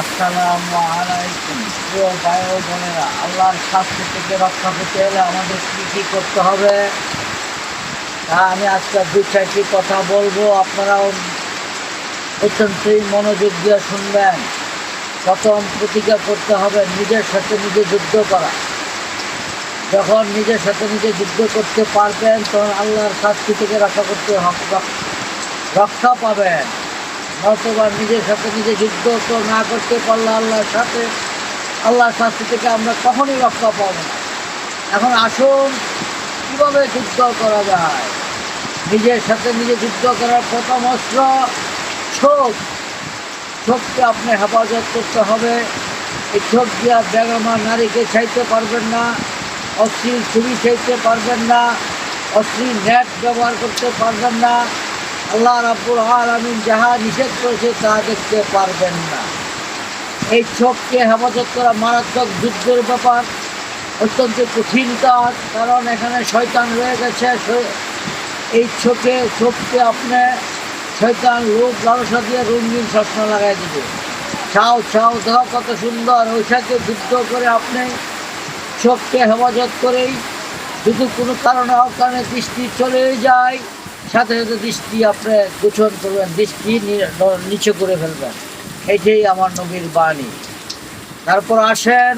আসসালামু আলাইকুম। প্রিয় ভাই বোনেরা, আল্লাহর শাস্তি থেকে রক্ষা পেতে হলে আমাদের কী কী করতে হবে? তা আমি আজকে দু চারটি কথা বলব। আপনারাও অত্যন্তই মনোযোগ দিয়ে শুনবেন। প্রথম প্রতিজ্ঞা করতে হবে নিজের সাথে নিজে যুদ্ধ করা। যখন নিজের সাথে নিজে যুদ্ধ করতে পারবেন, তখন আল্লাহর শাস্তি থেকে রক্ষা করতে রক্ষা পাবেন। নতুবা নিজের সাথে নিজে যুদ্ধ তো না করতে পারলে আল্লাহর সাথে, আল্লাহর শাস্তি থেকে আমরা কখনই রক্ষা পাবো না। এখন আসুন, কীভাবে যুদ্ধ করা যায়? নিজের সাথে নিজে যুদ্ধ করার প্রথম অস্ত্র, ছোপ। ছোপকে আপনি হেফাজত করতে হবে। এই ছোপ দিয়া বেগমা নারীকে চাইতে পারবেন না, অশ্লীল ছবি চাইতে পারবেন না, অশ্লীল নেট ব্যবহার করতে পারবেন না আল্লাহ রাব্বুল আলামিন যাহা নিষেধ করেছে তা দেখতে পারবেন না। এই চোখকে হেফাজত করা মারাত্মক যুদ্ধের ব্যাপার, অত্যন্ত কঠিন কাজ, কারণ এখানে শয়তান রয়ে গেছে। এই চোখে চোখকে আপনি শয়তান লোক লালসা দিয়ে রঙিন চশমা লাগাই দিবে। চাও চাও দেহ কত সুন্দর ওই সাথে যুদ্ধ করে আপনি চোখকে হেফাজত করেই যদি কোনো কারণে অকারণে দৃষ্টি চলে যায় সাথে সাথে দৃষ্টি আপনি গোছন করবেন, দৃষ্টি নিচে করে ফেলবেন। এটাই আমার নবীর বাণী। তারপর আসেন,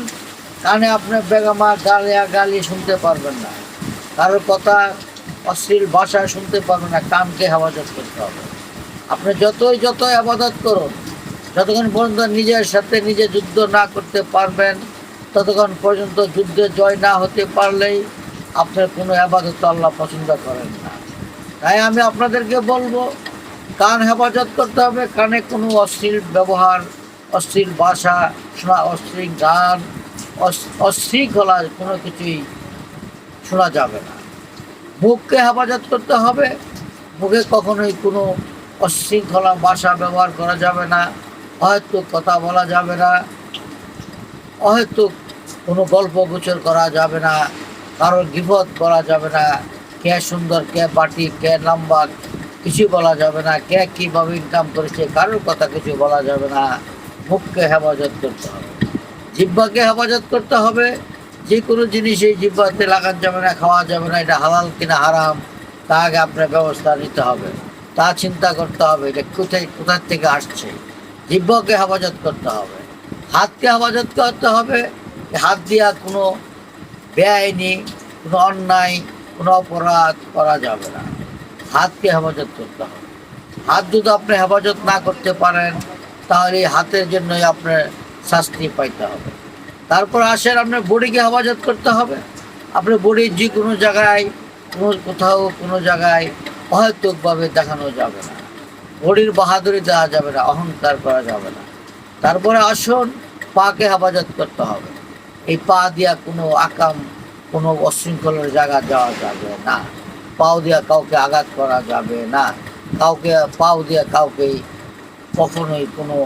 কানে আপনি বেগামা গালিয়া গালি শুনতে পারবেন না। কারোর কথা অশ্লীল ভাষা শুনতে পারবেন না, কানকে হেফাজত করতে হবে। আপনি যতই যতই আবাদত করুন, যতক্ষণ পর্যন্ত নিজের সাথে নিজে যুদ্ধ না করতে পারবেন, ততক্ষণ পর্যন্ত যুদ্ধে জয় না হতে পারলেই আপনার কোনো আবাদত আল্লাহ পছন্দ করেন না। তাই আমি আপনাদেরকে বলব, কান হেফাজত করতে হবে, কানে কোনো অশ্লীল ব্যবহার, অশ্লীল ভাষা শোনা, অশ্লীল গান অশ- অশৃঙ্খলা কোনো কিছুই শোনা যাবে না। মুখকে হেফাজত করতে হবে মুখে কখনোই কোনো অশৃঙ্খলা ভাষা ব্যবহার করা যাবে না হয়তো কথা বলা যাবে না হয়তো কোনো গল্প গোচর করা যাবে না কারোর বিপদ করা যাবে না। কে সুন্দর, কে বাটি, কে লম্বা কিছু বলা যাবে না। কে কীভাবে ইনকাম করেছে, কারোর কথা কিছু বলা যাবে না। মুখকে হেফাজত করতে হবে। জিব্বাকে হেফাজত করতে হবে। যে কোনো জিনিস এই জিব্বাতে লাগান যাবে না, খাওয়া যাবে না, এটা হালাল কিনা হারাম, তা আগে আপনার ব্যবস্থা নিতে হবে। তা চিন্তা করতে হবে, এটা কোথায়, কোথার থেকে আসছে। জিব্বাকে হেফাজত করতে হবে। হাতকে হেফাজত করতে হবে। হাত দিয়া কোনো বেআইনি কোনো অন্যায় কোনো অপরাধ করা যাবে না। হাতকে হেফাজত করতে হবে। হাত যদি আপনি হেফাজত না করতে পারেন, তাহলে এই হাতের জন্যই আপনার শাস্তি পাইতে হবে। তারপর আসেন, আপনার বডিকে হেফাজত করতে হবে। আপনার বডির যে কোনো জায়গায়, কোনো কোথাও কোনো জায়গায় অহেতুকভাবে দেখানো যাবে না। বডির বাহাদুরি দেওয়া যাবে না, অহংকার করা যাবে না। তারপরে আসুন, পাকে হেফাজত করতে হবে। এই পা দিয়া কোনো আকাম কোনো অশৃঙ্খলের জায়গা যাওয়া যাবে না। পাও দিয়া কাউকে আঘাত করা যাবে না। কাউকে, পাও দিয়া কাউকে কখনোই কোনো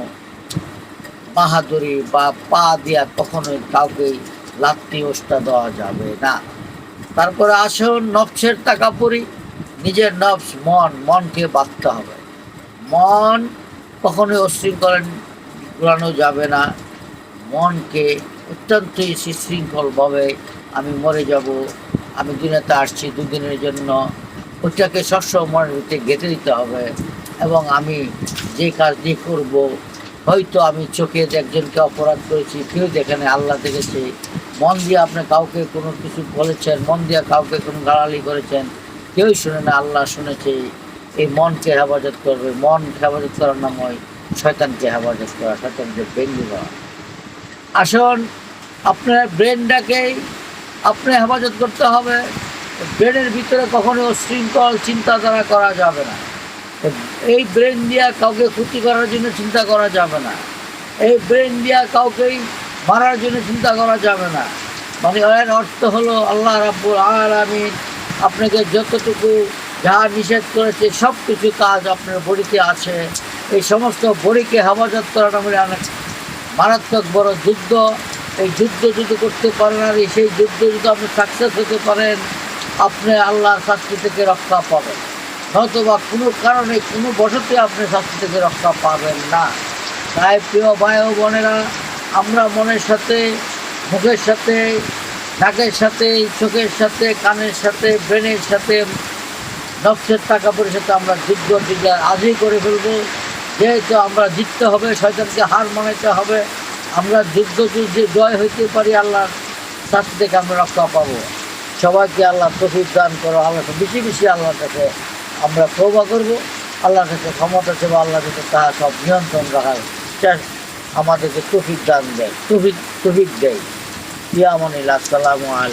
বাহাদুরি বা পা দিয়া কখনোই কাউকে লাত্তি ওষ্ঠা দেওয়া যাবে না। তারপরে আসুন নফসের তাকাপুরি নিজের নফস, মন, মনকে বাঁধতে হবে। মন কখনোই অশৃঙ্খল ঘুরানো যাবে না। মনকে অত্যন্তই সুশৃঙ্খলভাবে আমি মরে যাব, আমি দুনিয়াতে আসছি দুদিনের জন্য। ওইটাকে সবসময় মনের ভিতরে গেঁথে দিতে হবে এবং আমি যে কাজ কাজটি করব, হয়তো আমি চোখে একজনকে অপরাধ করেছি, কেউ দেখেনি আল্লাহ দেখেছে, মন দিয়ে আপনি কাউকে কোনো কিছু বলেছেন, মন দিয়ে কাউকে কোনো গালালি করেছেন, কেউই শুনে না, আল্লাহ শুনেছে, এই মনকে হেফাজত করবে। মন হেফাজত করার নাম হয় শয়তানকে হেফাজত করা, শয়তানকে বেঙ্গি করা আসুন, আপনার ব্রেনটাকেই আপনি হেফাজত করতে হবে ব্রেনের ভিতরে কখনো শৃঙ্খল চিন্তাধারা করা যাবে না এই ব্রেন দিয়া কাউকে ক্ষতি করার জন্য চিন্তা করা যাবে না এই ব্রেন দিয়া কাউকেই মারার জন্য চিন্তা করা যাবে না মানে এর অর্থ হলো আল্লাহ রাব্বুল আলামিন আপনাকে যতটুকু যা নিষেধ করেছে সব কিছু কাজ আপনার বডিতে আছে এই সমস্ত বডিকে হেফাজত করাটা মানে অনেক মারাত্মক বড় যুদ্ধ এই যুদ্ধ যদি করতে পারেন আর সেই যুদ্ধ যদি আপনি সাকসেস হতে পারেন, আপনি আল্লাহর শাস্তি থেকে রক্ষা পাবেন। হয়তো বা কোনো কারণে, কোনো বসতে আপনি শাস্তি থেকে রক্ষা পাবেন না। তাই প্রিয় ভাই ও বোনেরা, আমরা মনের সাথে, মুখের সাথে, নাকের সাথে, চোখের সাথে, কানের সাথে, ব্রেনের সাথে নকশের টাকা পয়সার সাথে আমরা যুদ্ধ বিজয় আজই করে ফেলব। যেহেতু আমরা জিততে হবে, শয়তানকে হার মানাইতে হবে। আমরা যুদ্ধ যুদ্ধে জয় হইতে পারি আল্লাহর শাস্তি থেকে আমরা রক্ষা পাবো। সবাইকে আল্লাহ তফিক দান করো আল্লাহকে বেশি বেশি আল্লাহর কাছে আমরা প্রভা করব। আল্লাহর কাছে ক্ষমতা সেবা আল্লাহ কাছে তাহা সব নিয়ন্ত্রণ রাখার আমাদেরকে তফিক দান দেয়, তফিক তফিক দেয়। ইয়ামনিল আসসালামু আলাইকুম।